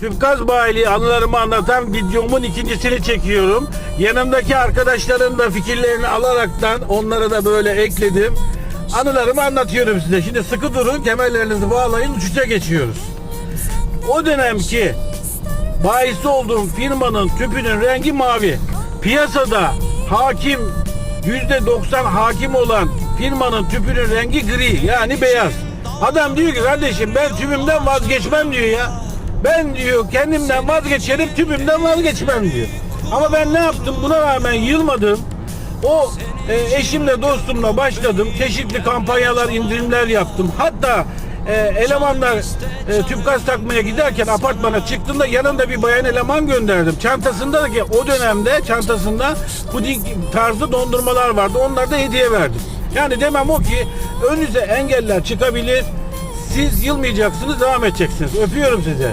Tüpgaz bayiliği anılarımı anlatan videomun ikincisini çekiyorum. Yanımdaki arkadaşların da fikirlerini alaraktan onları da böyle ekledim. Anılarımı anlatıyorum size. Şimdi sıkı durun, kemerlerinizi bağlayın, uçuşa geçiyoruz. O dönemki bahisi olduğum firmanın tüpünün rengi mavi. Piyasada hakim %90 hakim olan firmanın tüpünün rengi gri yani beyaz. Adam diyor ki kardeşim ben tüpümden vazgeçmem diyor ya. Ben diyor kendimden vazgeçerim tüpümden vazgeçmem diyor. Ama ben ne yaptım buna rağmen yılmadım. O e, eşimle dostumla başladım. Çeşitli kampanyalar, indirimler yaptım. Hatta e, elemanlar e, tüp gaz takmaya giderken apartmana çıktığında yanında bir bayan eleman gönderdim. Çantasında da ki o dönemde çantasında puding tarzı dondurmalar vardı. Onları da hediye verdim. Yani demem o ki önünüze engeller çıkabilir. Siz yılmayacaksınız, devam edeceksiniz. Öpüyorum sizi.